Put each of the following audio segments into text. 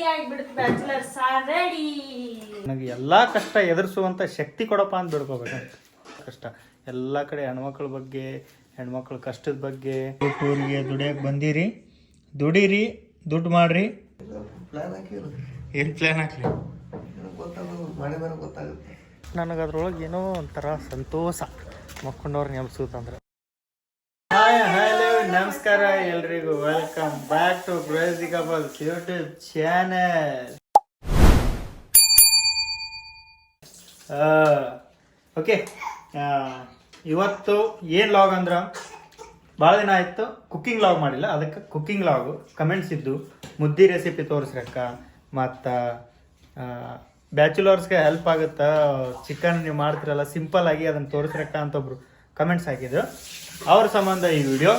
Ready ಆಗಿಬಿಡುತ್ತೆ bachelors ready ನನಗೆ ಎಲ್ಲ ಕಷ್ಟ ಎದುರಿಸುವಂಥ ಶಕ್ತಿ ಕೊಡಪ್ಪ ಅಂತ ಬಿಡ್ಕೋಬೇಕು. ಕಷ್ಟ. ಎಲ್ಲ ಕಡೆ ಹೆಣ್ಮಕ್ಳ ಬಗ್ಗೆ ಹೆಣ್ಮಕ್ಳ ಕಷ್ಟದ ಬಗ್ಗೆ. ಊರಿಗೆ ದುಡಿಯಕ್ಕೆ ಬಂದಿರಿ. ದುಡೀರಿ ದುಡ್ಡು ಮಾಡ್ರಿ. ಏನು ಪ್ಲ್ಯಾನ್ ಹಾಕ್ಲಿ? ನನಗೆ ಅದ್ರೊಳಗೆ ಏನೋ ಒಂಥರ ಸಂತೋಷ. ಮಕ್ಕೊಂಡವ್ರು ನೆಮ್ಸೋದಂದ್ರೆ ಹಾಯ್ ಹಲೋ ನಮಸ್ಕಾರ ಎಲ್ರಿಗೂ. Welcome back to crazy couples YouTube channel okay ಇವತ್ತು ಏನು ಲಾಗ್ ಅಂದ್ರೆ? ಭಾಳ ದಿನ ಆಯಿತು ಕುಕ್ಕಿಂಗ್ ಲಾಗ್ ಮಾಡಿಲ್ಲ. ಅದಕ್ಕೆ ಕುಕ್ಕಿಂಗ್ ಲಾಗ್ ಕಮೆಂಟ್ಸ್ ಇದ್ದು, ಮುದ್ದಿ ರೆಸಿಪಿ ತೋರಿಸ್ರಕ್ಕ. ಮತ್ತು ಬ್ಯಾಚುಲರ್ಸ್ಗೆ ಹೆಲ್ಪ್ ಆಗುತ್ತಾ? ಚಿಕನ್ ನೀವು ಮಾಡ್ತಿರಲ್ಲ ಸಿಂಪಲ್ ಆಗಿ ಅದನ್ನು ತೋರಿಸ್ರಕ್ಕ ಅಂತ ಒಬ್ರು ಕಮೆಂಟ್ಸ್ ಹಾಕಿದ್ರು. ಅವ್ರ ಸಂಬಂಧ ಈ ವಿಡಿಯೋ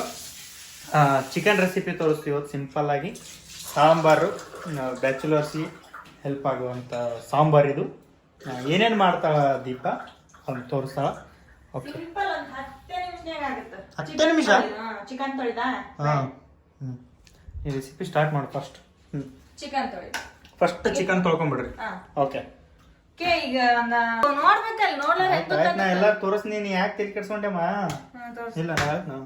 ಚಿಕನ್ ರೆಸಿಪಿ ತೋರಿಸ್ತೀವಿ ಇವತ್ತು ಸಿಂಪಲ್ಲಾಗಿ ಸಾಂಬಾರು ಬ್ಯಾಚುಲರ್ಸಿ ಹೆಲ್ಪ್ ಆಗುವಂಥ ಸಾಂಬಾರು ಇದು. ಏನೇನು ಮಾಡ್ತಾಳ ದೀಪ? ಅವ್ನು ತೋರಿಸ್ತಾಳ ಓಕೆ ಹತ್ತು ನಿಮಿಷ? ಚಿಕನ್ ತೊಳಿದ? ಹಾಂ. ಹ್ಞೂ ಈ ರೆಸಿಪಿ ಸ್ಟಾರ್ಟ್ ಮಾಡಿ ಫಸ್ಟ್ ಹ್ಞೂ ಚಿಕನ್ ತೊಳಿ. ಫಸ್ಟ್ ಚಿಕನ್ ತೊಳ್ಕೊಂಬಿಡ್ರಿ. ಓಕೆ ಈಗ ನೋಡ್ಬೇಕಲ್ಲ ನೋಡ್ಲಾರ ಎಲ್ಲ ತೋರಿಸ್ ನೀನ್ ಯಾಕೆ ತಿರ್ಗಿ ಕೆಡ್ಸ್ಕೊಂಡೆಮ್ಮ? ತೋರ್ಸ್. ಇಲ್ಲ ನಾವು ನಾ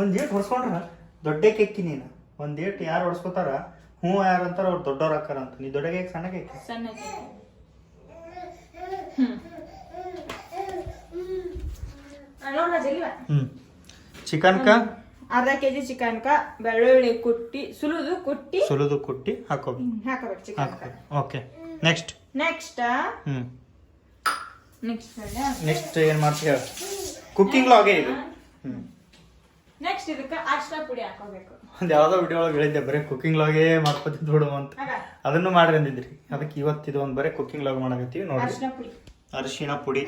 ಒಂದು ಏಟ್ ಹೊಡ್ಸ್ಕೊಂಡ್ರ? ದೊಡ್ಡ ಕೆಕ್ಕಿ ನೀನು. ಒಂದು ಏಟ್ ಯಾರು ಹೊಡ್ಸ್ಕೊತಾರ? ಹ್ಞೂ ಯಾರು ಅಂತಾರ ಅವ್ರು ದೊಡ್ಡವ್ರು ಹಾಕಾರ ಅಂತ. ನೀ ದೊಡ್ಡ ಕೇಕ್ ಸಣ್ಣ ಕೇಕ್ ಸಣ್ಣ ಹ್ಞೂ ಚಿಕನ್ಕ ಅರ್ಧ ಕೆಜಿ ಚಿಕನ್ಕ ಬೆಳ್ಳುಳ್ಳಿ ಕುಟ್ಟಿ ಸುಲಿದು ಕುಟ್ಟಿ. ಸುಲಿದು ಕುಟ್ಟಿ ಹಾಕೋಬೇಕು. ಹಾಕೋಬೇಕು ಚಿಕನ್ ಓಕೆ. ನೆಕ್ಸ್ಟ್. ನೆಕ್ಸ್ಟ್? ಹ್ಞೂ ನೆಕ್ಸ್ಟ್ ನೆಕ್ಸ್ಟ್ ಏನು ಮಾಡ್ತೀಯ? ಕುಕ್ಕಿಂಗ್ ಲಾಗೇ ಇದು. ಹ್ಞೂ ನೆಕ್ಸ್ಟ್ ಇದಕ್ಕೆ ಅರ್ಶಿನ ಪುಡಿ ಹಾಕೋಬೇಕು. ಒಂದು ಯಾವುದೋ ವಿಡಿಯೋ ಒಳಗೆ ಹೇಳಿದ್ದೆ ಬರೀ ಕುಕ್ಕಿಂಗ್ ಲಾಗೇ ಮಾಡ್ಕೊತಿದ್ದು ಬಿಡು ಅಂತ. ಅದನ್ನು ಮಾಡ್ರಿ ಅಂದಿದ್ರಿ. ಅದಕ್ಕೆ ಇವತ್ತು ಇದು ಒಂದು ಬರೀ ಕುಕ್ಕಿಂಗ್ ಲಾಗ್ ಮಾಡಕತ್ತೀವಿ ನೋಡಿ ಅರ್ಶಿನ ಪುಡಿ. ಅರಿಶಿಣ ಪುಡಿ.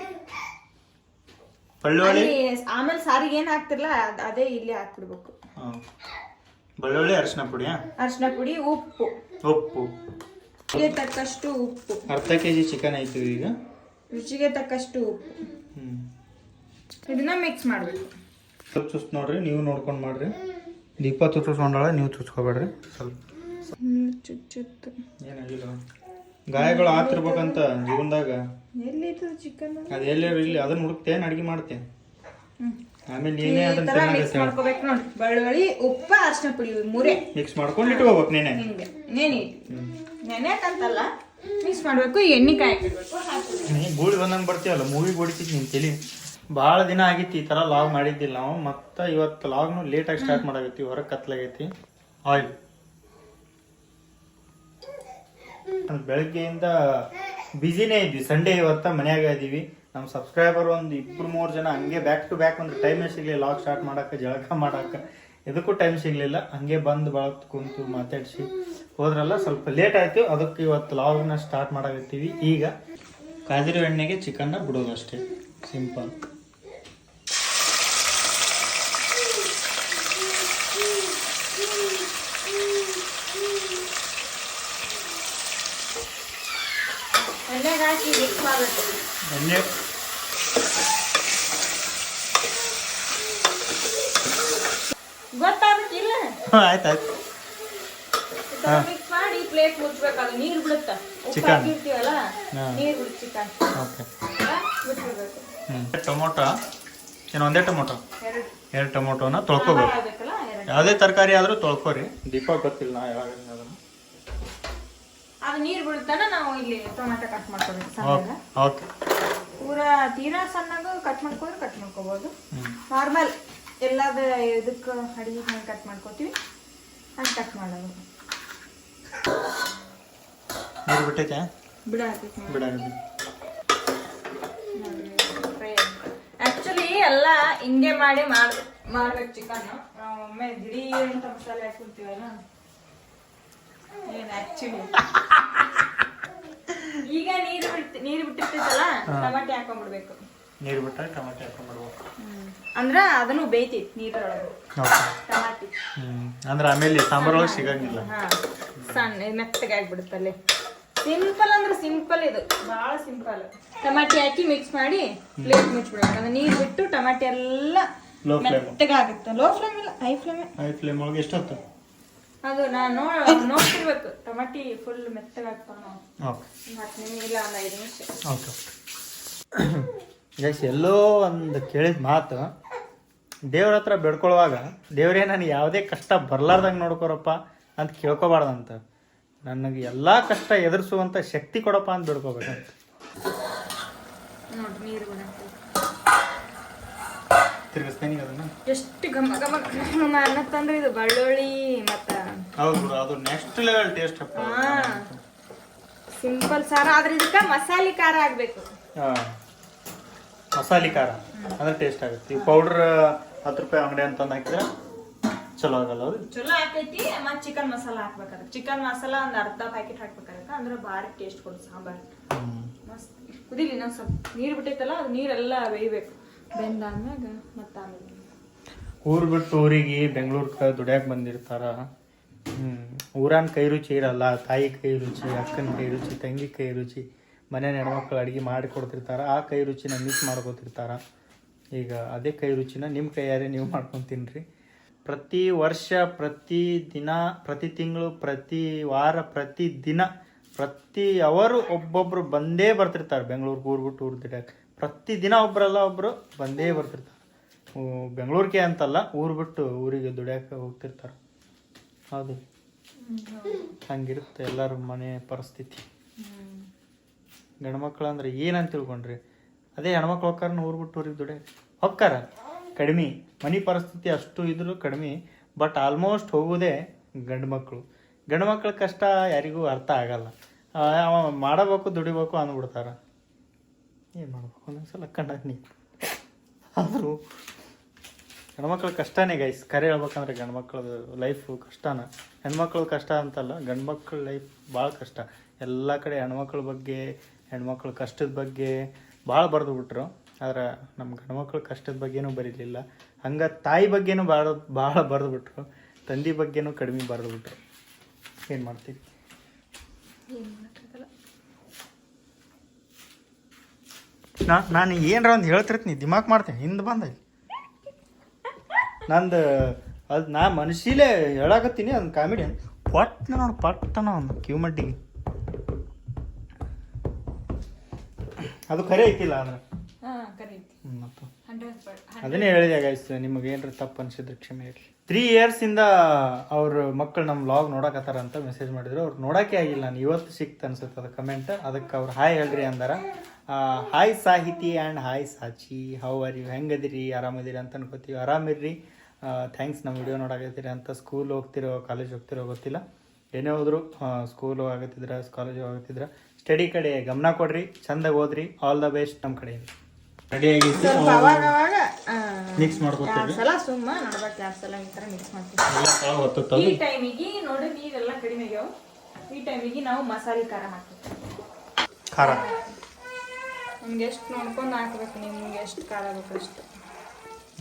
ಬಳ್ಳುಳ್ಳಿ ಆಮೇಲೆ ಸಾರಿಗೆ ಏನು ಹಾಕ್ತಿರಲ್ಲ ಅದ್- ಇಲ್ಲಿ ಹಾಕ್ಬಿಡ್ಬೇಕು. ಬಳ್ಳುಳ್ಳಿ ಅರಿಶಿನ ಪುಡಿ ಅರಿಶಿನ ಪುಡಿ ಉಪ್ಪು. ಉಪ್ಪು. ರುಚಿಗೆ ತಕ್ಕಷ್ಟು ಉಪ್ಪು. ಅರ್ಧ ಕೆ ಜಿ ಚಿಕನ್ ಐತಿ ಈಗ? ರುಚಿಗೆ ತಕ್ಕಷ್ಟು ಉಪ್ಪು. ಇದನ್ನ ಮಿಕ್ಸ್ ಮಾಡ್ಬೇಕು. ಚುಸ್ ನೋಡ್ರಿ ನೀವು ನೋಡ್ಕೊಂಡು ಮಾಡ್ರಿ. ದೀಪ ಚುಚ್ಕೊಂಡಾಳ ನೀವು ಚುಚ್ಕೋಬೇಡ್ರಿ ಸ್ವಲ್ಪ ಚುಚ್ಚುತ್ತು ಏನಾಗಿಲ್ಲ. ಗಾಯಗಳು ಆತಿರ್ಬೇಕಂತ ಜೀವನದಾಗ. ಎಲ್ಲಿತ್ತು ಚಿಕನ್ ಅದು ಎಲ್ಲ ಇಲ್ಲಿ? ಅದನ್ನ ಹುಡುಕ್ತೇನೆ ಅಡಿಗೆ ಮಾಡ್ತೇನೆ ಆಮೇಲೆ ಏನೇ ನೀನೇ ಅದನ್ನ ಮಿಕ್ಸ್ ಮಾಡ್ಕೋಬೇಕು ನೋಡಿ. ಬೆಳ್ಳುಳ್ಳಿ ಉಪ್ಪ ಅರ್ಶಿನ ಪುಡಿ ಇವು ಮೂರೇ. ಮಿಕ್ಸ್ ಮಾಡ್ಕೊಂಡು ಇಟ್ಕೋಬೇಕು ನೀನೆ. ನೀನೆ ಮಿಕ್ಸ್ ಮಾಡ್ಬೇಕು ಎಣ್ಣೆ ನೀ ಗೂಳಿ ಬಂದಂಗೆ ಬರ್ತೀವಲ್ಲ ಮೂವಿ ಹೊಡಿತಿದ್ ನಿನ್ ತಲಿ. ಭಾಳ ದಿನ ಆಗಿತ್ತು ಈ ಥರ ಲಾಗ್ ಮಾಡಿದ್ದಿಲ್ಲ ನಾವು. ಮತ್ತೆ ಇವತ್ತು ಲಾಗ್ನು ಲೇಟಾಗಿ ಸ್ಟಾರ್ಟ್ ಮಾಡಾಕತ್ತೀವಿ, ಹೊರಗೆ ಕತ್ಲಾಗೈತಿ. ಆಯಿಲ್ ಬೆಳಗ್ಗೆಯಿಂದ ಬ್ಯುಸಿನೇ ಇದ್ವಿ. ಸಂಡೇ ಇವತ್ತ ಮನ್ಯಾಗ ಇದೀವಿ. ನಮ್ಮ ಸಬ್ಸ್ಕ್ರೈಬರ್ ಒಂದು ಇಬ್ಬರು ಮೂರು ಜನ ಹಂಗೆ ಬ್ಯಾಕ್ ಟು ಬ್ಯಾಕ್ ಒಂದು ಟೈಮೇ ಸಿಗಲಿಲ್ಲ ಲಾಗ್ ಸ್ಟಾರ್ಟ್ ಮಾಡಕ್ಕೆ ಜಳಕ ಮಾಡಕ್ಕೆ ಇದಕ್ಕೂ ಟೈಮ್ ಸಿಗಲಿಲ್ಲ. ಹಂಗೆ ಬಂದು ಬಳತ್ ಕುಂತು ಮಾತಾಡಿಸಿ. ಹೋದ್ರಲ್ಲ ಸ್ವಲ್ಪ ಲೇಟ್ ಆಯಿತು. ಅದಕ್ಕೆ ಇವತ್ತು ಲಾಗ್ನ ಸ್ಟಾರ್ಟ್ ಮಾಡಾಕತ್ತೀವಿ. ಈಗ ಕಾದಿರು ಎಣ್ಣೆಗೆ ಚಿಕನ್ನ ಬಿಡೋದು ಅಷ್ಟೇ. ಸಿಂಪಲ್ ಎಣ್ಣೆಗೆ ಹಾಕಿ ಮಿಕ್ಸ್ ಮಾಡಬೇಕು ಆಯ್ತು ಆಯ್ತು. ಮಿಕ್ಸ್ ಮಾಡಿ ಪ್ಲೇಟ್ ಮುಚ್ಬೇಕು ಅದು ನೀರು ಬಿಡುತ್ತ ಉಪ್ಪು Chicken. ಹಾಕಿರ್ತೀವಲ್ಲ ಹಾ. ನೀರು ಬಿಡುತ್ತೆ ಚಿಕನ್. ಓಕೆ. ಬಿಟ್ಬಿಡ್ಬೇಕು. ಹ್ಞೂ ಟೊಮೊಟೊ ಏನು ಒಂದೇ ಟೊಮೊಟೊ? ಎರಡು. ಎರಡು ಟೊಮೊಟೊನ ತೊಳ್ಕೊಬೇಕು. ಆಗ್ಬೇಕಲ್ಲ ಎರಡು. ಯಾವುದೇ ತರಕಾರಿ ಆದರೂ ತೊಳ್ಕೊರಿ. ದೀಪ ಗೊತ್ತಿಲ್ಲ ನಾ ಯಾವಾಗ. ಅದು ನೀರು ಬೀಳ್ತಾನ ನಾವು ಇಲ್ಲಿ ಟೊಮೆಟೊ ಕಟ್ ಮಾಡ್ಕೊಬೇಕು ಸಣ್ಣಗ. ಓಕೆ. ಪೂರಾ ತೀರಾ ಸಣ್ಣಗ ಕಟ್ ಮಾಡ್ಕೊಂಡ್ರೆ ಕಟ್ ಮಾಡ್ಕೋಬಹುದು ಹ್ಞೂ ನಾರ್ಮಲ್ ಎಲ್ಲದ ಇದಕ್ಕೆ ಅಡಿಗೆ ಹೆಂಗೆ ಕಟ್ ಮಾಡ್ಕೋತೀವಿ ಹಂಗೆ ಕಟ್ ಮಾಡೋದು. ನೀರು ಬಿಟ್ಟೈತೆ? ಬಿಡ ಹಾಕಿ ಬಿಡ ಆಕ್ಚುಲಿ ಎಲ್ಲ ಹಿಂಗೆ ಮಾಡಿ ಮಾಡ್ ಮಾಡ್ಬೇಕು ಚಿಕನ್ ಒಮ್ಮೆ ದಿಢೀರ್ ಅಂತ ಮಸಾಲೆ ಹಾಕ್ಬಿಡ್ತೀವಲ್ಲ. ಈಗ ನೀರು ಬಿಡ್ತಿ ನೀರು ಬಿಟ್ಟಿರ್ತೈತಲ್ಲ ಟಮಾಟೆ ಹಾಕೊಂಡ್ಬಿಡ್ಬೇಕು ನೀರು ಬಿಟ್ರೆ ಟೊಮೆಟೊ ಹಾಕೊಂಡ್ಬಿಡ್ಬೇಕು ಅಂದ್ರ ಅದನ್ನು ಬೇಯ್ತೈತಿ ನೀರೊಳಗೆ. ಟಮಾಟಿ. ಅಂದ್ರೆ ಆಮೇಲೆ ಸಾಂಬಾರೊಳಗೆ ಸಿಗಂಗಿಲ್ಲ. ಹಾ. ಸಣ್ಣ ಮೆತ್ತಗೆ ಆಗ್ಬಿಡುತ್ತಲ್ಲಿ ಸಿಂಪಲ್ ಅಂದ್ರೆ ಸಿಂಪಲ್ ಇದು. ಬಹಳ ಸಿಂಪಲ್. ಟಮಾಟಿ ಹಾಕಿ ಮಿಕ್ಸ್ ಮಾಡಿ ಪ್ಲೇಟ್ ಮುಚ್ಬಿಡ್ಬೇಕು. ಅಂದ್ರೆ ನೀರು ಬಿಟ್ಟು ಟಮಾಟಿ ಎಲ್ಲ ಲೋ ಫ್ಲೇಮ್ ಮೆತ್ತಗೆ ಆಗುತ್ತೆ ಲೋ ಫ್ಲೇಮ್ ಇಲ್ಲ ಹೈ ಫ್ಲೇಮ್ ಹೈ ಫ್ಲೇಮ್ ಒಳಗೆ ಎಷ್ಟೊತ್ತು ಅದು ನಾನು ನೋಡ್ತಿರ್ಬೇಕು. ಟೊಮಾಟಿ ಫುಲ್ ಮೆತ್ತಗಾಗ್ತಾವ ಹತ್ತು ನಿಮಿಷ ಇಲ್ಲ ಒಂದು ಐದು ನಿಮಿಷ. ಓಕೆ ಗೈಸ್ ಎಲ್ಲೋ ಒಂದು ಕೇಳಿದ ಮಾತು. ದೇವ್ರ ಹತ್ರ ಬೇಡ್ಕೊಳ್ಳುವಾಗ ದೇವ್ರೇ ನನಗೆ ಯಾವುದೇ ಕಷ್ಟ ಬರ್ಲಾರ್ದಂಗೆ ನೋಡ್ಕೊರಪ್ಪ ಅಂತ ಕೇಳ್ಕೊಬಾರ್ದಂತ. ನನಗೆ ಎಲ್ಲ ಕಷ್ಟ ಎದುರಿಸುವಂಥ ಶಕ್ತಿ ಕೊಡಪ್ಪ ಅಂತ ಬೇಡ್ಕೋಬೇಕಂತ ತಿರ್ಗಿಸ್ತೇನೆ ಅದನ್ನ. ಎಷ್ಟು ಘಮ ಘಮ ಅನ್ನತ್ತಂದ್ರೆ ಇದು ಬೆಳ್ಳುಳ್ಳಿ ಮತ್ತ ಹೌದು ಅದು ನೆಕ್ಸ್ಟ್ ಲೆವೆಲ್ ಟೇಸ್ಟ್ ಅಪ್ಪ ಹಾ. ಸಿಂಪಲ್ ಸಾರ ಆದ್ರೆ ಇದಕ್ಕೆ ಮಸಾಲೆ ಖಾರ ಆಗ್ಬೇಕು. ಹಾಂ. ಮಸಾಲೆ ಖಾರ ಅಂದ್ರೆ ಟೇಸ್ಟ್ ಆಗುತ್ತೆ. ಈ ಪೌಡ್ರ್ ಹತ್ತು ರೂಪಾಯಿ ಅಂಗಡಿ ಅಂತಂದು ಹಾಕಿದ್ರೆ ಚಲೋ ಆಗಲ್ಲ ಅದು? ಚಲೋ ಆಕೈತಿ ಮತ್ತೆ ಚಿಕನ್ ಮಸಾಲ ಹಾಕ್ಬೇಕಾದ್ರೆ ಚಿಕನ್ ಮಸಾಲ ಒಂದು ಅರ್ಧ ಪ್ಯಾಕೆಟ್ ಹಾಕ್ಬೇಕಾಗತ್ತ ಅಂದ್ರೆ ಭಾರಿ ಟೇಸ್ಟ್ ಕೊಡು ಸಾಂಬಾರ್. ಮಸ್ತ್. ಕುದಿಲಿ ನಾವು ಸ್ವಲ್ಪ ನೀರು ಬಿಟ್ಟೈತಲ್ಲ ಅದು ನೀರೆಲ್ಲ ಬೇಯ್ಬೇಕು. ಬೆಂದಾದ್ಮ್ಯಾಗ ಮತ್ತೆ ಆಮೇಲೆ ಊರು ಬಿಟ್ಟು ಊರಿಗೆ ಬೆಂಗಳೂರು ದುಡಿಯಾಕೆ ಬಂದಿರ್ತಾರ ಊರನ್ ಕೈ ರುಚಿ ಇರಲ್ಲ, ತಾಯಿ ಕೈ ರುಚಿ, ಅಕ್ಕನ ಕೈ ರುಚಿ, ತಂಗಿ ಕೈ ರುಚಿ, ಮನೆ ಹೆಣ್ಮಕ್ಳು ಅಡುಗೆ ಮಾಡಿ ಕೊಡ್ತಿರ್ತಾರ ಆ ಕೈ ರುಚಿನ ಮಿಸ್ ಮಾಡ್ಕೊತಿರ್ತಾರ. ಈಗ ಅದೇ ಕೈ ರುಚಿನ ನಿಮ್ಮ ಕೈಯಾರೆ ನೀವು ಮಾಡ್ಕೊಂಡು ತಿನ್ರಿ ಪ್ರತಿ ವರ್ಷ, ಪ್ರತಿ ದಿನ, ಪ್ರತಿ ತಿಂಗಳು, ಪ್ರತಿ ವಾರ, ಪ್ರತಿ ದಿನ, ಪ್ರತಿ ಅವರು ಒಬ್ಬೊಬ್ರು ಬಂದೇ ಬರ್ತಿರ್ತಾರೆ. ಬೆಂಗಳೂರು ಊರು ಬಿಟ್ಟು ಊರು ದುಡ್ಯಾಕ ಪ್ರತಿ ದಿನ ಒಬ್ಬರಲ್ಲ ಒಬ್ಬರು ಬಂದೇ ಬರ್ತಿರ್ತಾರೆ. ಬೆಂಗಳೂರಿಗೆ ಅಂತಲ್ಲ, ಊರು ಬಿಟ್ಟು ಊರಿಗೆ ದುಡಿಯೋಕೆ ಹೋಗ್ತಿರ್ತಾರೆ. ಹೌದು ಹಂಗಿರುತ್ತೆ ಎಲ್ಲರ ಮನೆ ಪರಿಸ್ಥಿತಿ. ಗಂಡ್ಮಕ್ಳು ಅಂದ್ರೆ ಏನಂತ ತಿಳ್ಕೊಂಡ್ರಿ? ಅದೇ ಹೆಣ್ಮಕ್ಳು ಹೋಗ್ತಾರ ಊರು ಬಿಟ್ಟು ಊರಿಗೆ ದುಡೆ ಹೊಕ್ಕಾರ? ಕಡಿಮೆ. ಮನೆ ಪರಿಸ್ಥಿತಿ ಅಷ್ಟು ಇದ್ರು ಕಡಿಮೆ. ಬಟ್ ಆಲ್ಮೋಸ್ಟ್ ಹೋಗೋದೇ ಗಂಡು ಮಕ್ಕಳು ಗಂಡು ಮಕ್ಕಳ ಕಷ್ಟ ಯಾರಿಗೂ ಅರ್ಥ ಆಗಲ್ಲ. ಅವ ಮಾಡಬೇಕು ದುಡಿಬೇಕು ಅಂದ್ಬಿಡ್ತಾರ. ಏನು ಮಾಡ್ಬೇಕು? ಒಂದೊಂದ್ಸಲ ಕಂಡ ನೀ ಆದರೂ ಹೆಣ್ಮಕ್ಳ ಕಷ್ಟನೇ ಗೈಸ್ ಕರೆ ಹೇಳ್ಬೇಕಂದ್ರೆ ಗಂಡ್ಮಕ್ಳದು ಲೈಫು ಕಷ್ಟನ. ಹೆಣ್ಮಕ್ಳು ಕಷ್ಟ ಅಂತಲ್ಲ ಗಂಡ್ಮಕ್ಳ ಲೈಫ್ ಭಾಳ ಕಷ್ಟ. ಎಲ್ಲ ಕಡೆ ಹೆಣ್ಮಕ್ಳ ಬಗ್ಗೆ ಹೆಣ್ಮಕ್ಳ ಕಷ್ಟದ ಬಗ್ಗೆ ಭಾಳ ಬರೆದು ಬಿಟ್ರು. ಆದ್ರೆ ನಮ್ಮ ಗಂಡ್ಮಕ್ಳ ಕಷ್ಟದ ಬಗ್ಗೆನೂ ಬರೀಲಿಲ್ಲ. ಹಂಗೆ ತಾಯಿ ಬಗ್ಗೆನೂ ಭಾಳ ಭಾಳ ಬರೆದು ಬಿಟ್ರು. ತಂದೆ ಬಗ್ಗೆನೂ ಕಡಿಮೆ ಬರೆದು ಬಿಟ್ರು. ಏನು ಮಾಡ್ತೀವಿ ನಾ ನಾನು ಏನರ ಒಂದು ಹೇಳ್ತಿರ್ತೀನಿ. ದಿಮಾಕ್ ಮಾಡ್ತೀನಿ. ಹಿಂದೆ ಬಂದ ನಂದು ಅದು ನಾ ಮನಸ್ಸಿಲೇ ಹೇಳಾಕತ್ತೀನಿ ಅದನ್ನ ಕಾಮಿಡಿ ಪಟ್ನ ನೋಡಿ ಪಟ್ಟನ ಒಂದು ಕಿವಿ ಅದು ಖರೆ ಐತಿಲ್ಲ ಅಂದ್ರೆ ಮತ್ತು? ಅದನ್ನೇ ಹೇಳಿದೆ ಗೈಸ್ ನಿಮಗೆ ಏನಾರ ತಪ್ಪು ಅನ್ಸಿದ್ರೆ ಕ್ಷಮೆ ಇರಲಿ. ತ್ರೀ ಇಯರ್ಸಿಂದ ಅವ್ರ ಮಕ್ಕಳು ನಮ್ಮ ಲಾಗ್ ನೋಡಕತ್ತಾರ ಅಂತ ಮೆಸೇಜ್ ಮಾಡಿದ್ರು. ಅವ್ರು ನೋಡೋಕೆ ಆಗಿಲ್ಲ ನಾನು ಇವತ್ತು ಸಿಕ್ತ ಅನ್ಸುತ್ತೆ ಅದು ಕಮೆಂಟ್ ಅದಕ್ಕೆ ಅವ್ರು ಹಾಯ್ ಹೇಳ್ರಿ ಅಂದಾರ. Hi Sahiti and hi Sachi how are you ಹೆಂಗದಿರಿ? ಆರಾಮದಿರಿ? ಅಂತ ಅನ್ಕೋತೀವಿ. ಆರಾಮಿರ್ರಿ. ಥ್ಯಾಂಕ್ಸ್ ನಮ್ಮ ವಿಡಿಯೋ ನೋಡಾಕತ್ತೀರಿ ಅಂತ ಸ್ಕೂಲ್ ಹೋಗ್ತಿರೋ ಕಾಲೇಜ್ ಹೋಗ್ತಿರೋ ಗೊತ್ತಿಲ್ಲ. ಏನೇ ಹೋದ್ರು ಸ್ಕೂಲ್ ಆಗತ್ತಿದ್ರ ಕಾಲೇಜ್ ಆಗತ್ತಿದ್ರ ಸ್ಟಡಿ ಕಡೆ ಗಮನ ಕೊಡ್ರಿ ಚಂದ ಓದ್ರಿ ಆಲ್ ದ ಬೆಸ್ಟ್ ನಮ್ಮ ಕಡೆ ರೆಡಿ ಆಗಿತ್ತು? ಮಿಕ್ಸ್ ಮಾಡ್ಕೊತೀವಿ. ಸಲ ಸುಮ್ಮ ನೋಡ್ಬೇಕು ಎರಡ್ ಸಲ ಈ ತರ ಮಿಕ್ಸ್ ಮಾಡ್ತೀವಿ. ಈ ಟೈಮಿಗೆ ನೋಡಿ ನೀರೆಲ್ಲ ಕಡಿಮೆ ಆಗ್ಯಾವ. ಈ ಟೈಮಿಗೆ ನಾವು ಮಸಾಲೆ ಖಾರ ಹಾಕ್ತೀವಿ ಖಾರ? ನಿಮ್ಗೆ ಎಷ್ಟು ನೋಡ್ಕೊಂಡು ಹಾಕ್ಬೇಕು ನಿಮ್ಗೆ ಎಷ್ಟು ಖಾರ ಬೇಕು ಅಷ್ಟು.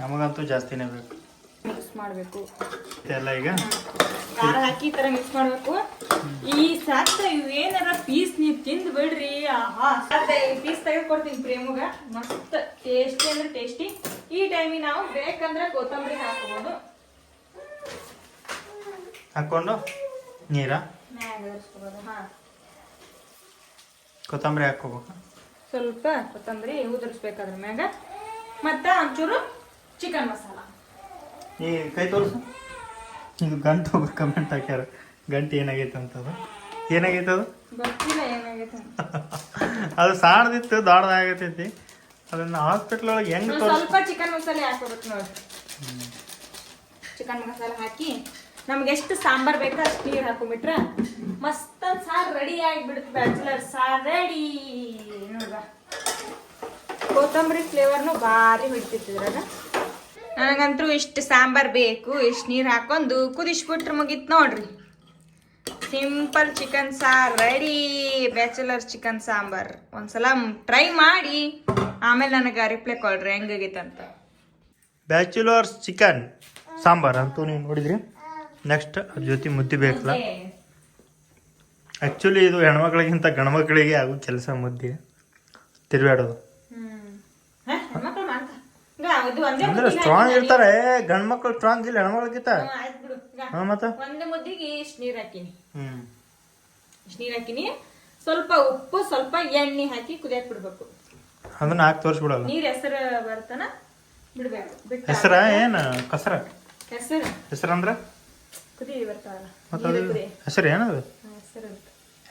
ನಮಗಂತೂ ಜಾಸ್ತಿನೇ ಬೇಕು. ಮಾಡಬೇಕು. ಎಲ್ಲ ಈಗ? ಖಾರ ಹಾಕಿ ಈ ತರ ಮಿಕ್ಸ್ ಮಾಡ್ಬೇಕು. ಈ ಸತ್ತ ಇವೇನಾರ ಪೀಸ್ ನೀವ್ ತಿಂದು ಬಿಡ್ರಿ. ಆಹಾ. ಈ ಪೀಸ್ ತೆಗೆದುಕೊಡ್ತೀನಿ ಪ್ರೇಮಗ. ಮಸ್ತ್ ಟೇಸ್ಟಿ ಅಂದ್ರೆ ಟೇಸ್ಟಿ ಈ ಟೈಮಿಗೆ ನಾವು ಬೇಕಂದ್ರೆ ಕೊತ್ತಂಬರಿ ಹಾಕಬಹುದು ಹಾಕೊಂಡು ನೀರ? ಹಾ. ಕೊತ್ತಂಬರಿ ಹಾಕೋಬೇಕು ಸ್ವಲ್ಪ ಕೊತ್ತಂಬರಿ ಉದುರಿಸ್ಬೇಕಾದ್ರ ಮ್ಯಾಗ. ಮತ್ತ ಒಂಚೂರು ಚಿಕನ್ ಮಸಾಲ. ಈ ಕೈ ತೋರಿಸು. ಇದು ಗಂಟು ಒಬ್ರು ಕಮೆಂಟ್ ಹಾಕ್ಯಾರ. ಗಂಟು ಏನಾಗೈತೆ ಅಂತದು ಏನಾಗೈತೆ ಅದು? ಗೊತ್ತಿಲ್ಲ ಏನಾಗೈತೆ. ಅದು ಸಾಣದಿತ್ತು ದೊಡ್ಡದಾಗತೈತಿ. ಅದನ್ನ ಹಾಸ್ಪಿಟ್ಲ್ ಒಳಗೆ ಹೆಂಗ್ ತೋರಿಸ್ ಸ್ವಲ್ಪ ಚಿಕನ್ ಮಸಾಲೆ ಹಾಕೋಬೇಕು ನೋಡಿ. ಚಿಕನ್ ಮಸಾಲೆ ಹಾಕಿ ನಮ್ಗೆ ಎಷ್ಟು ಸಾಂಬಾರ್ ಬೇಕೋ ಅಷ್ಟು ನೀರು ಹಾಕೊಂಡ್ಬಿಟ್ರೆ ಮಸ್ತ್ ಸಾರ್ ರೆಡಿ ಆಗಿಬಿಡುತ್ತೆ ಬ್ಯಾಚುಲರ್ ಸಾರ್ ರೆಡಿ ನೋಡ್ದ ಕೊತ್ತಂಬರಿ ಫ್ಲೇವರ್ನು ಭಾರಿ ಹೊಡಿತಿದ್ರಾಗ ನನಗಂತೂ ಇಷ್ಟು ಸಾಂಬಾರು ಬೇಕು ಇಷ್ಟು ನೀರು ಹಾಕೊಂಡು ಕುದಿಸ್ಬಿಟ್ರೆ ಮುಗೀತು ನೋಡ್ರಿ. ಸಿಂಪಲ್ ಚಿಕನ್ ಸಾರ್ ರೆಡಿ ಬ್ಯಾಚುಲರ್ ಚಿಕನ್ ಸಾಂಬಾರ್. ಒಂದ್ಸಲ ಟ್ರೈ ಮಾಡಿ. ಆಮೇಲೆ ನನಗೆ ರಿಪ್ಲೈ ಕೊಡ್ರಿ ಹೆಂಗಾಗೈತೆ ಅಂತ. ಬ್ಯಾಚುಲರ್ಸ್ ಚಿಕನ್ ಸಾಂಬಾರು ಅಂತೂ ನೀವು ನೋಡಿದ್ರಿ? ನೆಕ್ಸ್ಟ್ ಅದ್ರ ಜೊತೆ ಮುದ್ದೆ ಬೇಕಲ್ಲ? ಆ್ಯಕ್ಚುಲಿ ಇದು ಹೆಣ್ಮಕ್ಳಿಗಿಂತ ಗಂಡ್ಮಕ್ಳಿಗೆ ಆಗೋ ಕೆಲಸ ಮುದ್ದೆ. ತಿರುಗಾಡೋದು ಒಂದೇ ಅಂದ್ರೆ ಸ್ಟ್ರಾಂಗ್. ಇರ್ತಾರೆ. ಗಂಡ್ ಮಕ್ಳು ಸ್ಟ್ರಾಂಗ್ ಇಲ್ಲ ಹೆಣ್ಮಕ್ಳಿಗಿಂತ. ಹ್ಮ್, ಆಯ್ತ್ ಬಿಡು. ಹಾ ಮತ್ತ? ಒಂದೇ ಮುದ್ದಿಗೆ ಇಷ್ಟು ನೀರು ಹಾಕಿನಿ. ಹ್ಮ್. ಇಷ್ಟು ನೀರು ಹಾಕಿನಿ. ಸ್ವಲ್ಪ ಉಪ್ಪು ಸ್ವಲ್ಪ ಎಣ್ಣೆ ಹಾಕಿ ಕುದಿಯಕ್ ಬಿಡ್ಬೇಕು. ಅದನ್ನ ಹಾಕಿ ತೋರಿಸ್ಬಿಡಲ್ಲ ನೀರ್ ಹೆಸರು ಬರ್ತಾನ? ಬಿಡ್ಬೇಕು ಬಿಟ್ಟು ಹೆಸರ ಏನ್? ಕಸರ. ಹೆಸರು. ಹೆಸರು ಅಂದ್ರ? ಕುದಿ ಬರ್ತಾವಲ್ಲ. ಮತ್ತ ಅದು ಕುದಿ. ಹೆಸರು ಏನದು? ಹೆಸರು.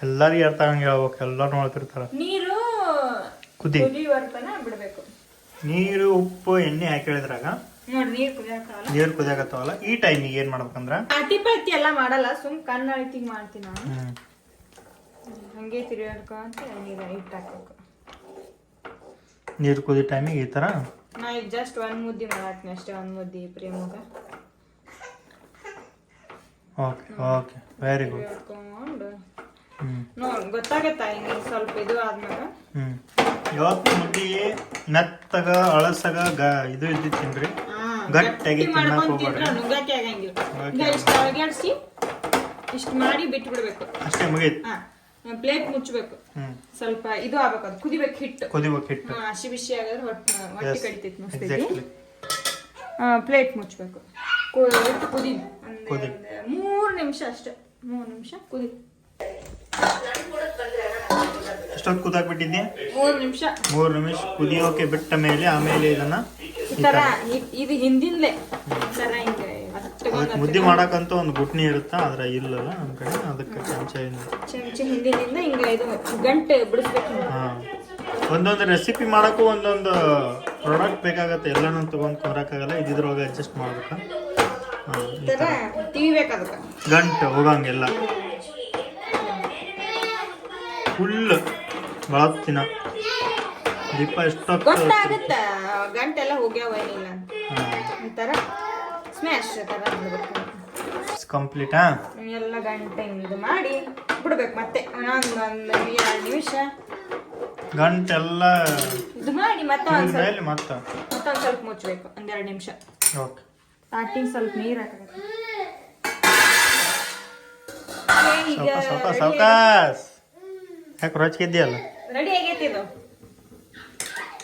ಎಲ್ಲಾರಿಗೂ ಅರ್ಥ ಆಗಂಗೆ ಹೇಳ್ಬೇಕು. ಎಲ್ಲಾರು ನೋಡ್ತಿರ್ತಾರ. ನೀರು ಕುದಿ. ಕುದಿ ಬರ್ತಾನ ಬಿಡ್ಬೇಕು. ನೀರು ಉಪ್ಪು ಎಣ್ಣೆ ಹಾಕಿ ಹೇಳಿದ್ರಾಗ ನೋಡ್ರಿ ನೀರ್ ಕುದಿಯಾಕಲ್ಲ ನೀರು ಕುದಿಯಾಕತ್ತಾವಲ್ಲ? ಈ ಟೈಮಿಗೆ ಏನ್ ಮಾಡ್ಬೇಕಂದ್ರ? ಅತಿ ಪತಿ ಎಲ್ಲ ಮಾಡಲ್ಲ ಸುಮ್ ಕಣ್ಣು ಅಳ್ತಿಗ್ ಮಾಡ್ತೀನಿ ನಾನು. ಹ್ಞೂ ಹಂಗೆ ತಿರುಗಾಡ್ಕೊಂತ ನೀರು ಇಟ್ಟು ಹಾಕ್ಬೇಕು. ನೀರು ಕುದಿ ಟೈಮಿಗೆ ಈ ತರ? ನಾ ಈಗ ಜಸ್ಟ್ ಒಂದ್ ಮುದ್ದೆ ಮಾಡ್ತೀನಿ ಅಷ್ಟೇ ಒಂದ್ ಮುದ್ದೆ ಪ್ರೇಮಗ. Okay okay. ವೆರಿ ಗುಡ್ ತಿರುಗಾಡ್ಕೊಂಡು ನೋಡ್ ಗೊತ್ತಾಗತ್ತಾ ಹಿಂಗೆ ಸ್ವಲ್ಪ ಇದು ಆದ್ಮೇಲೆ? ಹ್ಮ್. ಯಾವತ್ತು ಮುದ್ದಿ ಮೆತ್ತಗ ಅಳಸಗ ಗ ಇದು ಇದ್ದಿತ್ತೇನ್ರಿ ಗಟ್ಟಿಯಾಗಿ ತಿನ್ನಕ್ ಮಾಡ್ಕೊಂಡ್ ಹೋಗ್ಬೇಡ್ರಿ. ತಿಂದ್ರೆ ನುಗ್ಗಕ್ಕೆ ಆಗಂಗಿಲ್ಲ. ನುಗ್ಗಕ್ಕೆ ಈಗ ಇಷ್ಟು ಅಳಗ್ಯಾಡ್ಸಿ ಇಷ್ಟು ಮಾಡಿ ಬಿಟ್ಟು ಬಿಡ್ಬೇಕು ಅಷ್ಟೇ ಮುಗೀತು. ಹಾ ಪ್ಲೇಟ್ ಮುಚ್ಚಬೇಕು. ಸ್ವಲ್ಪ ಇದು ಆಗ್ಬೇಕು ಅದು ಕುದಿಬೇಕು ಹಿಟ್ಟು. ಕುದಿಬೇಕು ಹಿಟ್ಟು. ಹಸಿ ಬಿಸಿ ಆಗಿದ್ರೆ ಹೊಟ್ಟೆ ಹೊಟ್ಟೆ ಕಡಿತೈತಿ ಪ್ಲೇಟ್ ಮುಚ್ಚಬೇಕು. ಕುದಿ. ಮೂರು ನಿಮಿಷ ಅಷ್ಟೇ. ಮೂರು ನಿಮಿಷ ಕುದಿ. ಎಷ್ಟೊತ್ತು ಕುದಾಕ್ಬಿಟ್ಟಿದ್ದೆ ಮೂರು ನಿಮಿಷ. ಮೂರು ನಿಮಿಷ ಕುದಿಯೋಕೆ ಬಿಟ್ಟ ಮೇಲೆ ಆಮೇಲೆ ಇದನ್ನ ಈ ತರ ಇದು ಹಿಂದಿಂದ್ಲೆ ಮುದ್ದೆ ಮಾಡಕ್ಕಂತ ಒಂದು ಗುಟ್ನಿ ಇರುತ್ತಾ? ಅದ್ರ ಇಲ್ಲಲ್ಲ ನಮ್ಮ ಕಡೆ? ಅದಕ್ಕೆ ಚಮಚ ಹಿಂದಿನಿಂದ ಹಿಂಗೆ ಇದು ಗಂಟೆ ಬಿಡಿಸ್ಬೇಕು. ಹಾ. ಒಂದೊಂದು ರೆಸಿಪಿ ಮಾಡಕ್ಕೂ ಒಂದೊಂದು ಪ್ರಾಡಕ್ಟ್ ಬೇಕಾಗತ್ತೆ. ಎಲ್ಲಾನು ತಗೊಂಡ್ ಕೊರಕಾಗಲ್ಲ ಇದ್ರೊಳಗೆ ಅಡ್ಜಸ್ಟ್ ಮಾಡ್ಬೇಕು. ಗಂಟು ಹೋಗಂಗಿಲ್ಲ. ಫುಲ್ ಬಳತ್ತಿನ ದೀಪ ಎಷ್ಟೊತ್ತು ಆಗುತ್ತೆ? ಗಂಟೆಲ್ಲ ಹೋಗ್ಯಾವ ಏನಿಲ್ಲ. ಅಂತ ತರ ಸ್ಮ್ಯಾಶ್ ಥರ ಕಂಪ್ಲೀಟ್ ಎಲ್ಲ ಗಂಟೆ ಇದು ಮಾಡಿ ಬಿಡ್ಬೇಕು ಮತ್ತೆ. ಒಂದು ಎರಡು ನಿಮಿಷ. ಗಂಟೆಲ್ಲ ಇದು ಮಾಡಿ ಮತ್ತೆ ಒಂದು ಸ್ವಲ್ಪ ಮತ್ತೆ. ಮತ್ತೆ ಒಂದು ಸ್ವಲ್ಪ ಮುಚ್ಚಬೇಕು. ಒಂದೆರಡು ನಿಮಿಷ. ಓಕೆ ಸ್ಟಾರ್ಟಿಂಗ್ ಸ್ವಲ್ಪ ನೀರು ಹಾಕಬೇಕು. ಸಾವ್ಕಾಸ್ ಸಾವ್ಕಾಸ್ ಯಾಕೆ ರೊಚ್ಕಿದ್ಯಲ್ಲ ರೆಡಿ ಆಗೈತಿ ಇದು.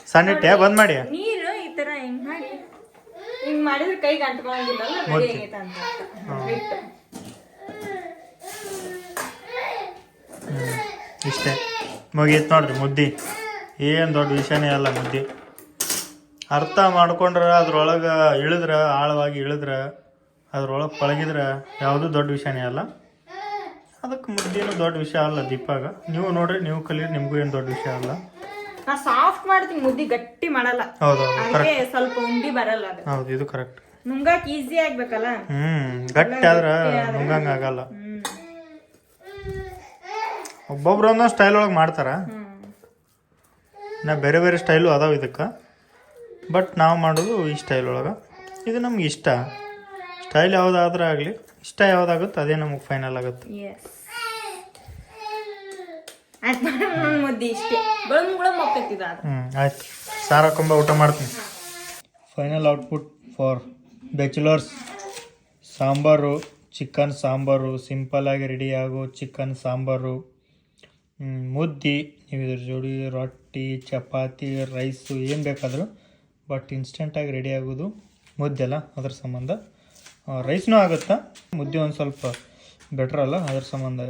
ಸಣ್ಣ ಇಟ್ಟೆ ಬಂದ್ ಮಾಡಿ. ನೀರು ಈ ತರ ಹಿಂಗ್ ಮಾಡಿ. ಹಿಂಗ್ ಮಾಡಿದ್ರೆ ಕೈಗೆ ಅಂಟ್ಕೊಳಂಗಿಲ್ಲಲ್ಲ ರೆಡಿ ಆಗೈತೆ ಅಂತ. ಹಿಟ್ಟು ಹ್ಮ್. ಇಷ್ಟೇ. ಮುಗೀತು ನೋಡ್ರಿ ಮುದ್ದಿ. ಏನು ದೊಡ್ಡ ವಿಷಯನೇ ಅಲ್ಲ ಮುದ್ದಿ. ಅರ್ಥ ಮಾಡ್ಕೊಂಡ್ರೆ ಅದ್ರೊಳಗೆ ಇಳಿದ್ರ ಆಳವಾಗಿ ಇಳಿದ್ರ ಅದ್ರೊಳಗೆ ಪಳಗಿದ್ರೆ ಯಾವುದೂ ದೊಡ್ಡ ವಿಷಯನೇ ಅಲ್ಲ. ಅದಕ್ಕೆ ಮುದ್ದೇನು ದೊಡ್ಡ ವಿಷಯ ಅಲ್ಲ ದೀಪಾಗ. ನೀವು ನೋಡ್ರಿ ನೀವು ಕಲೀರಿ ನಿಮಗೂ ಏನು ದೊಡ್ಡ ವಿಷಯ ಅಲ್ಲ. ನಾ ಸಾಫ್ಟ್ ಮಾಡ್ತೀನಿ ಮುದ್ದಿ ಗಟ್ಟಿ ಮಾಡಲ್ಲ. ಹೌದು ಅದಕ್ಕೆ ಸ್ವಲ್ಪ ಉಂಡಿ ಬರಲ್ಲ ಅದು. ಹೌದು ಇದು ಕರೆಕ್ಟ್ ನುಂಗಾಕ್ ಈಸಿ ಆಗ್ಬೇಕಲ್ಲ? ಹ್ಮ್ ಗಟ್ಟಿ ಆದ್ರೆ ನುಂಗಂಗ ಆಗಲ್ಲ. ಒಬ್ಬೊಬ್ರು ಒಂದೊಂದು ಸ್ಟೈಲ್ ಒಳಗೆ ಮಾಡ್ತಾರ. ನಾ ಬೇರೆ ಬೇರೆ ಸ್ಟೈಲು ಅದಾವ ಇದಕ್ಕೆ. ಬಟ್ ನಾವು ಮಾಡೋದು ಈ ಸ್ಟೈಲ್ ಒಳಗೆ. ಇದು ನಮ್ಗೆ ಇಷ್ಟ. ಸ್ಟೈಲ್ ಯಾವುದಾದ್ರೂ ಆಗಲಿ. ಇಷ್ಟ ಯಾವ್ದಾಗುತ್ತೆ ಅದೇ ನಮಗೆ ಫೈನಲ್ ಆಗುತ್ತೆ. ಎಸ್ ಆಯ್ತು ಮುದ್ದೆ ಇಷ್ಟೇ. ಬಳಮ್ ಬಳಮ್ ಹೋಗ್ತೈತಿದ ಅದು ಹ್ಞೂ ಆಯ್ತು. ಸಾರು ಹಾಕೊಂಬ ಊಟ ಮಾಡ್ತೀನಿ. Final output for bachelors sambar chicken sambar ಸಿಂಪಲ್ಲಾಗಿ ರೆಡಿ ಆಗೋ ಚಿಕನ್ ಸಾಂಬಾರು. ಮುದ್ದೆ ನೀವು ಇದ್ರ ಜೋಡಿ ರೊಟ್ಟಿ ಚಪಾತಿ ರೈಸು ಏನು ಬೇಕಾದರೂ ಬಟ್ ಇನ್ಸ್ಟೆಂಟಾಗಿ ರೆಡಿ ಆಗೋದು ಮುದ್ದೆ ಅಲ್ಲ ಅದ್ರ ಸಂಬಂಧ. ರೈಸ್ನೂ ಆಗುತ್ತಾ? ಮುದ್ದೆ ಒಂದು ಸ್ವಲ್ಪ ಬೆಟ್ರ್ ಅಲ್ಲ, ಅದ್ರ ಸಂಬಂಧ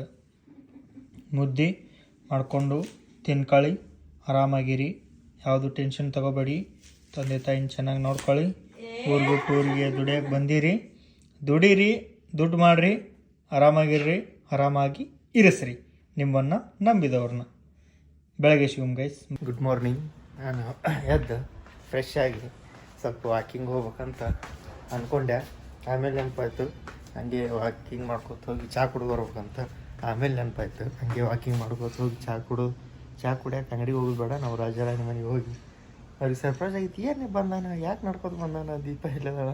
ಮುದ್ದೆ ಮಾಡಿಕೊಂಡು ತಿನ್ಕೊಳ್ಳಿ ಆರಾಮಾಗಿರಿ, ಯಾವುದು ಟೆನ್ಷನ್ ತಗೋಬೇಡಿ, ತಂದೆ ತಾಯಿನ ಚೆನ್ನಾಗಿ ನೋಡ್ಕೊಳ್ಳಿ, ಊರಿಗೆ ಟೂರಿಗೆ ದುಡಿಯೋಕೆ ಬಂದಿರಿ, ದುಡೀರಿ, ದುಡ್ಡು ಮಾಡಿರಿ, ಆರಾಮಾಗಿರ್ರಿ, ಆರಾಮಾಗಿ ಇರಿಸ್ರಿ, ನಿಮ್ಮನ್ನು ನಂಬಿದವ್ರನ್ನ. ಬೆಳಗ್ಗೆ ಶಿವಮ್ ಗೈಸ್ ಗುಡ್ ಮಾರ್ನಿಂಗ್ ನಾನು ಎದ್ದು ಫ್ರೆಶ್ ಆಗಿ ಸ್ವಲ್ಪ ವಾಕಿಂಗ್ ಹೋಗ್ಬೇಕಂತ ಅಂದ್ಕೊಂಡೆ ಆಮೇಲೆ ನೆನಪಾಯ್ತು, ಹಂಗೆ ವಾಕಿಂಗ್ ಮಾಡ್ಕೊತ ಹೋಗಿ ಚಹಾ ಕುಡ್ದು ಬರ್ಬೇಕಂತ. ಆಮೇಲೆ ನೆನಪಾಯ್ತು, ಹಂಗೆ ವಾಕಿಂಗ್ ಮಾಡ್ಕೊತ ಹೋಗಿ ಚಹಾ ಕುಡು. ಚಹಾ ಕುಡಿಯಕ್ಕೆ ಅಂಗಡಿಗೆ ಹೋಗೋದು ಬೇಡ, ನಾವು ರಾಜರಾಣಿ ಮನೆಗೆ ಹೋಗಿ. ಅವ್ರಿಗೆ ಸರ್ಪ್ರೈಸ್ ಆಗಿತ್ತು ಏನೇ ಬಂದಾನ, ಯಾಕೆ ನಡ್ಕೊತ ಬಂದಾನ, ದೀಪ ಇಲ್ಲದಳ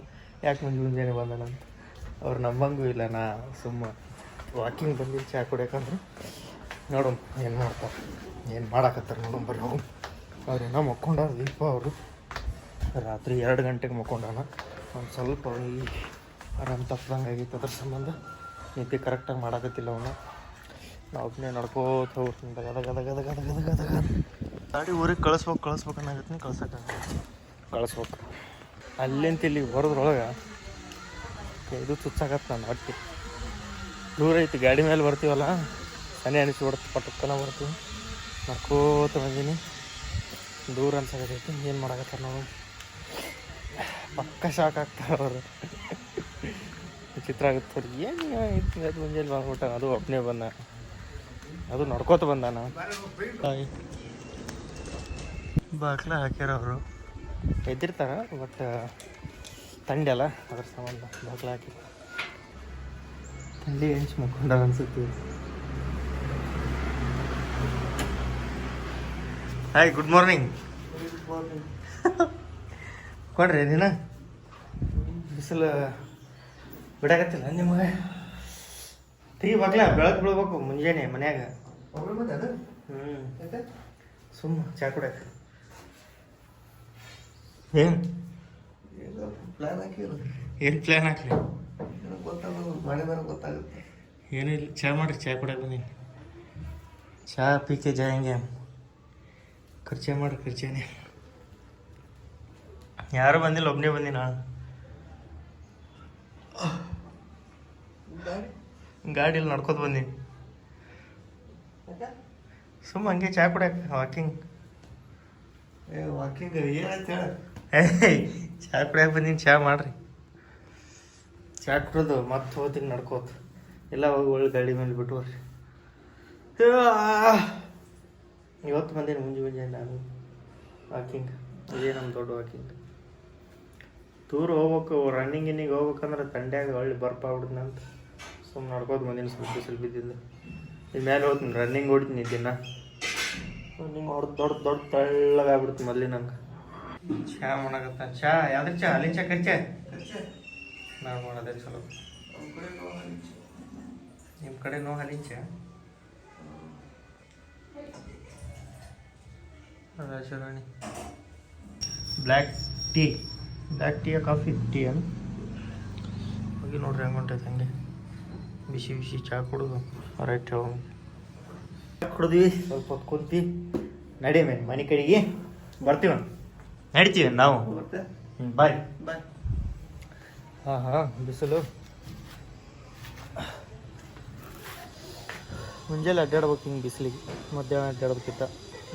ಯಾಕೆ ಮುಂಜೆ ಮುಂಜಾನೆ ಬಂದಾನ ಅಂತ. ಅವ್ರು ನಂಬಂಗೂ ಇಲ್ಲ, ನಾ ಸುಮ್ಮ ವಾಕಿಂಗ್ ಬಂದಿದ್ದು ಚಹಾ ಕುಡಿಯಕಂದ್ರೆ. ನೋಡು ಏನು ಮಾಡ್ತಾರೆ, ಏನು ಮಾಡಾಕತ್ತಾರೆ ನೋಡು ಬರ್ರಿ ಹೋಗಿ ಅವ್ರೇನೋ ಮಕ್ಕೊಂಡಾರ, ದೀಪ ಅವರು. ರಾತ್ರಿ ಎರಡು ಗಂಟೆಗೆ ಮಕ್ಕೊಂಡಾನ. ಒಂದು ಸ್ವಲ್ಪ ಈ ಆರಾಮ್ ತಪ್ಪದಂಗೆ ಆಗಿತ್ತು ಅದ್ರ ಸಂಬಂಧ? ನಿದ್ದೆ ಕರೆಕ್ಟಾಗಿ ಮಾಡಾಕತ್ತಿಲ್ಲ ಅವನು. ನಾವು ಒಬ್ಬನೇ ನಡ್ಕೋತ ಹೋಗ್ತೀನಿ ಗದ ಗದ ಗದ ಗಾಡಿ ಊರಿಗೆ ಕಳಿಸ್ಬೇಕು ಕಳಿಸ್ಬೇಕು ಅನ್ನಕತ್ತೀನಿ ಕಳ್ಸಕ್ಕೆ ಕಳಿಸ್ಬೇಕು. ಅಲ್ಲಿಂತ ಇಲ್ಲಿ ಬರೋದ್ರೊಳಗೆ ಇದು ಚುಚ್ಚಾಗತ್ತೆ ನಾನು ದೂರ ಐತಿ, ಗಾಡಿ ಮೇಲೆ ಬರ್ತೀವಲ್ಲ? ಸನಿ ಅನಿಸಿ ಬಿಡುತ್ತೆ ಪಟಕ್ಕನ ಬರ್ತೀವಿ ನಡ್ಕೋತ ಬಂದೀನಿ. ದೂರ ಅನ್ಸಕತ್ತೈತಿ, ಏನು ಮಾಡಕತ್ತಾರ ನಾವು ಪಕ್ಕ ಶಾಕ್ ಆಗ್ತಾರೆ ಅವರು. ವಿಚಿತ್ರ ಆಗುತ್ತೆ ಅವ್ರು ಏನು ಇವತ್ತು ಮುಂಜಾನೆ ಬಂದ್ಬಿಟ್ಟ ಅದು ಒಬ್ಬನೇ ಬಂದ. ಅದು ನಡ್ಕೋತ ಬಂದಾನ. ನಾನು ಬಾಕ್ಲ ಹಾಕ್ಯಾರ ಅವರು. ಎದ್ದಿರ್ತಾರ ಬಟ್ ಥಂಡಿ ಅಲ್ಲ ಅದ್ರ ಸಂಬಂಧ ಬಾಕ್ಲ ಹಾಕಿ. ತಂಡಿ ಹೆಂಚು ಮಕ್ಕೊಂಡಾರ ಅನ್ಸುತ್ತೆ. ಹಾಯ್ ಗುಡ್ ಮಾರ್ನಿಂಗ್ ಕೊಡ್ರಿ ದಿನ ಬಿಸಿಲು ಬಿಡಾಕತ್ತಿಲ್ಲ ನಿಮಗೆ? ಬಾಗ್ಲ ಬೆಳಕು ಬೀಳ್ಬೇಕು ಮುಂಜಾನೆ ಮನ್ಯಾಗ. ಹ್ಞೂ ಸುಮ್ಮ ಚಾ ಕುಡಿಯಕ್ಕೆ ಏನು? ಪ್ಲ್ಯಾನ್ ಪ್ಲಾನ್ ಹಾಕಿರು ಏನು ಪ್ಲ್ಯಾನ್ ಹಾಕ್ಲಿ? ಗೊತ್ತಾಗೋದು ಮಳೆ ಮೇಲೆ ಗೊತ್ತಾಗುತ್ತೆ. ಏನಿಲ್ಲ ಚಾ ಮಾಡ್ರಿ ಚಾ ಕುಡಿಯಕ್ಕೆ ಬನ್ನಿ ಚಾ ಪೀಕೆ ಜಾಯಂಗೆ ಖರ್ಚೆ ಮಾಡ್ರಿ ಖರ್ಚೇನೆ. ಯಾರು ಬಂದಿಲ್ಲ ಒಬ್ಬನೇ ಬಂದಿ ನಾನು ಗಾಡಿ ಇಲ್ಲಿ ನಡ್ಕೋತ ಬಂದೀನಿ ಯಾಕೆ? ಸುಮ್ಮ ಹಂಗೆ ಚಾ ಕುಡಿಯಾಕ ವಾಕಿಂಗ್ ಏ ವಾಕಿಂಗ್ ಏನಂತ ಹೇಳ? ಚಾ ಕುಡಿಯಕ್ಕೆ ಬಂದೀನಿ ಚಾ ಮಾಡ್ರಿ. ಚಾ ಕುಡಿದು ಮತ್ತೆ ಹೋಗ್ತೀನಿ ನಡ್ಕೋತ. ಎಲ್ಲ ಹೋಗಿ ಒಳ್ಳೆ ಗಾಡಿ ಮೇಲೆ ಬಿಟ್ಟು ಬರ್ರಿ. ಇವತ್ತು ಬಂದೇನೆ ಮುಂಜಿ ಮುಂಜಾನೆ ನಾನು? ವಾಕಿಂಗ್ ಇದೇ ನಮ್ಮ ದೊಡ್ಡ ವಾಕಿಂಗ್ ದೂರ ಹೋಗ್ಬೇಕು ರನ್ನಿಂಗ್ ಇನ್ನಿಗೆ ಹೋಗ್ಬೇಕಂದ್ರೆ ತಂಡ್ಯಾಗ ಒಳ್ಳೆ ಬರ್ಪಾಗ್ಬಿಡ್ದು ಆಗ್ಬಿಡ್ತಂತ ಸುಮ್ಮನೆ ನಡ್ಕೋದು ಬಂದಿನಿ, ಸ್ವಲ್ಪ ಬಿಸಿಲು ಬಿದ್ದಿದ್ದು. ಈ ಮೇಲೆ ಹೋಗ್ತೀನಿ ರನ್ನಿಂಗ್ ಹೊಡಿತೀನಿ ದಿನ. ರನ್ನಿಂಗ್ ಹೊಡೆದು ದೊಡ್ಡ ದೊಡ್ಡ ತಳ್ಳಗಾಗ್ಬಿಡ್ತು ಮೊದಲೇ ನಂಗೆ ಚಾ ಮಾಡಕತ್ತ? ಚಾ, ಯಾವ್ದ್ರ ಚಾ? ಅಲ್ಲಿ ಚಾ ಕಚ್ಚೆ ನಾನು ಮಾಡೋದೇ ಚಲೋ. ನಿಮ್ಮ ಕಡೆ ನೋ ಹಾಲಿನ ಚಾ? ರಾಜರಾಣಿ ಬ್ಲ್ಯಾಕ್ ಟೀ ಬ್ಲ್ಯಾಕ್ ಟೀಯ ಕಾಫಿ ಟೀ ಅನ್ ಹೋಗಿ ನೋಡ್ರಿ, ಹೆಂಗೆ ಹೊಂಟೈತೆ ಹಂಗೆ. ಬಿಸಿ ಬಿಸಿ ಚಹಾ ಕುಡಿದು. ರೈಟ್ ಹೇಳೋ ಕುಡಿದ್ವಿ. ಸ್ವಲ್ಪ ಹೊತ್ತು ಕುಂತಿ ನಡಿ ಮೇಲೆ ಮನೆ ಕಡೆಗೆ. ಬರ್ತೀವಿ ನಡಿತೀವಿ ನಾವು. ಹ್ಞೂ ಬಾಯ್. ಬಾಯ್. ಹಾಂ ಹಾಂ ಬಿಸಿಲು. ಮುಂಜಾನೆ ಅಡ್ಡಾಡ್ಬೇಕು ಹಿಂಗೆ ಬಿಸಿಲಿಗೆ. ಮಧ್ಯಾಹ್ನ ಅಡ್ಡಾಡ್ಬೇಕಿತ್ತ.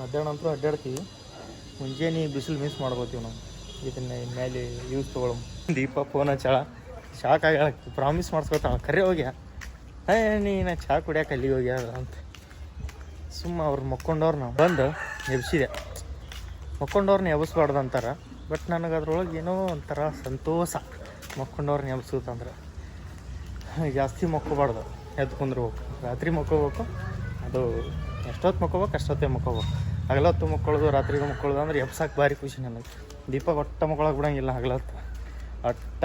ಮಧ್ಯಾಹ್ನ ಅಂತೂ ಅಡ್ಡಾಡ್ತೀವಿ. ಮುಂಜಾನೆ ಬಿಸಿಲು ಮಿಸ್ ಮಾಡ್ಕೋತೀವಿ ನಾವು. ಇದನ್ನ ಮೇಲೆ ಯೂಸ್ ತೊಗೊಳಮ್ ದೀಪ ಫೋನ್ ಚಳ ಶಾಕ್ ಆಗಿ ಪ್ರಾಮಿಸ್ ಮಾಡಿಸ್ಕೊತಾಳ. ಕರೆ ಹೋಗ್ಯ. ಏ ನೀನು ಚಹಾ ಕುಡಿಯಕ್ಕೆ ಅಲ್ಲಿಗೆ ಹೋಗ್ಯಾರ ಅಂತ. ಸುಮ್ಮ ಅವ್ರು ಮಕ್ಕೊಂಡವ್ರು ನಾವು. ಬಂದು ಎಬ್ಸಿದೆ. ಮಕ್ಕೊಂಡವ್ರನ್ನ ಎಬ್ಸ್ಬಾರ್ದು ಅಂತಾರೆ. ಬಟ್ ನನಗೆ ಅದ್ರೊಳಗೆ ಏನೋ ಒಂಥರ ಸಂತೋಷ ಮಕ್ಕೊಂಡವ್ರನ್ನ ಎಬ್ಸೋದಂದ್ರೆ ಜಾಸ್ತಿ ಮಕ್ಕೋಬಾರ್ದು. ಎದ್ದು ಕುಂದ್ರಬೇಕು ರಾತ್ರಿ ಮಕ್ಕೋಬೇಕು. ಅದು ಎಷ್ಟೊತ್ತು ಮಕ್ಕೋಬೇಕು, ಅಷ್ಟೊತ್ತೇ ಮಕ್ಕೋಬೇಕು. ಹಗಲತ್ತು ಮಕ್ಕೊಳ್ಳೋದು ರಾತ್ರಿಗೂ ಮಕ್ಕೊಳ್ಳೋದು ಅಂದ್ರೆ ಎಬ್ಸಕ್ಕೆ ಭಾರಿ ಖುಷಿ ನನಗೆ. ದೀಪ ಒಟ್ಟ ಮಕ್ಕೊಳಕ್ಕೆ ಬಿಡೋಂಗಿಲ್ಲ ಹಗಲತ್ತು. ಅಟ್ಟ.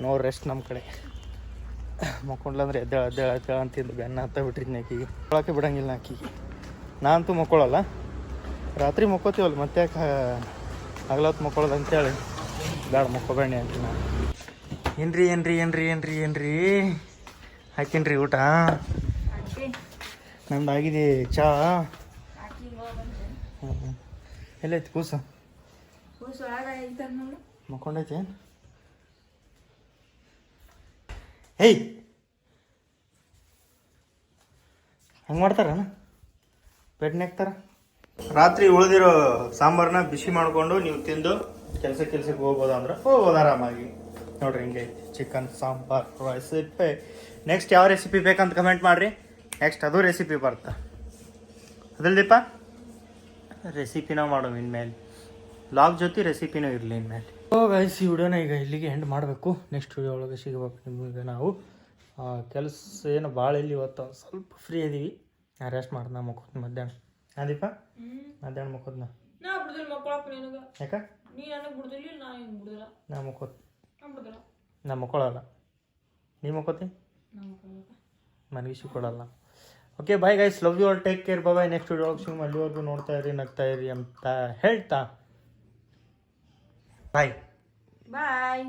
ನೋ ರೆಸ್ಟ್ ನಮ್ಮ ಕಡೆ. ಮಕ್ಕೊಂಡ್ಲಂದ್ರೆ ಎದ್ದೇಳ ಎದ್ದೇಳ ಎದ್ದೇಳ ಅಂತಿದ್ದು ಬೆನ್ನ ಹತ್ತ ಬಿಟ್ಟಿದ್ನಿ ಆಕಿಗೆ. ಮಕ್ಕೊಳಕ್ಕೆ ಬಿಡಂಗಿಲ್ಲ ಆಕಿಗೆ. ನಾನಂತೂ ಮಕ್ಕೊಳಲ್ಲ. ಮಕ್ಕೊಳ್ಳಲ್ಲ ರಾತ್ರಿ ಮಕ್ಕೋತೀವಲ್ಲ ಮತ್ತೆ ಯಾಕೆ ಹಗಲತ್ತು ಮಕ್ಕೊಳ್ಳೋದು ಅಂತೇಳಿ. ಬೇಡ ಮಕ್ಕೋಬೇಡಿ ಅಂತ ನಾನು ಏನ್ರಿ ಏನ್ರಿ ಏನ್ರಿ ಏನ್ರಿ ಏನ್ರಿ? ಹಾಕಿನ್ರಿ ಊಟ? ನಮ್ದು ಆಗಿದೆ ಚಾ. ಎಲ್ಲ ಐತಿ ಕೂಸ? ಮಕ್ಕೊಂಡೈತೆ? ಹೇಯ್ ಹಂಗೆ ಮಾಡ್ತಾರಣ ಹಾಕ್ತಾರ? ರಾತ್ರಿ ಉಳಿದಿರೋ ಸಾಂಬಾರನ್ನ ಬಿಸಿ ಮಾಡಿಕೊಂಡು ನೀವು ತಿಂದು ಕೆಲಸ ಕೆಲ್ಸಕ್ಕೆ ಹೋಗ್ಬೋದು ಅಂದ್ರೆ ಹೋಗ್ಬೋದು ಆರಾಮಾಗಿ. ನೋಡ್ರಿ ಹಿಂಗೆ ಚಿಕನ್ ಸಾಂಬಾರ್ ರೆಸಿಪಿ ನೆಕ್ಸ್ಟ್ ಯಾವ ರೆಸಿಪಿ ಬೇಕಂತ ಕಮೆಂಟ್ ಮಾಡಿರಿ. ನೆಕ್ಸ್ಟ್ ಅದು ರೆಸಿಪಿ ಬರ್ತ ಅದಲ್ದೀಪ ರೆಸಿಪಿನೂ ಮಾಡೋ ಇನ್ಮೇಲೆ. ಲಾಗ್ ಜೊತೆ ರೆಸಿಪಿನೂ ಇರಲಿ ಇನ್ಮೇಲೆ. ಓ ಗೈಸ್ ಈ ವಿಡಿಯೋನ ಈಗ ಇಲ್ಲಿಗೆ ಎಂಡ್ ಮಾಡಬೇಕು. ನೆಕ್ಸ್ಟ್ ವಿಡಿಯೋ ಒಳಗೆ ಸಿಗಬೇಕು ನಿಮಗೆ ನಾವು. ಕೆಲಸ ಏನು ಭಾಳ ಇಲ್ಲಿ ಇವತ್ತು ಸ್ವಲ್ಪ ಫ್ರೀ ಇದೀವಿ. ರೆಸ್ಟ್ ಮಾಡ್ದೆ ನಾ ಮಕ್ಕೋತ್ ಮಧ್ಯಾಹ್ನ. ಅದೀಪ ದೀಪ ಮಧ್ಯಾಹ್ನ ಮುಖದ್ನ ಯಾಕ? ನೀ ಬಿಡುದಿಲ್ಲ ನಾ ಮಕ್ಕೊಳ್ಳಲ್ಲ ನೀ ಮಕ್ಕೋತಿ. ಮನಗಿಸಿ ಕೊಡಲ್ಲ. Okay bye guys love you all take care bye next video Singh ಅಲ್ಲಿವರೆಗೂ ನೋಡ್ತಾ ಇರಿ ನಗ್ತಾ ಇರಿ ಅಂತ ಹೇಳ್ತಾ. ಬಾಯ್ ಬಾಯ್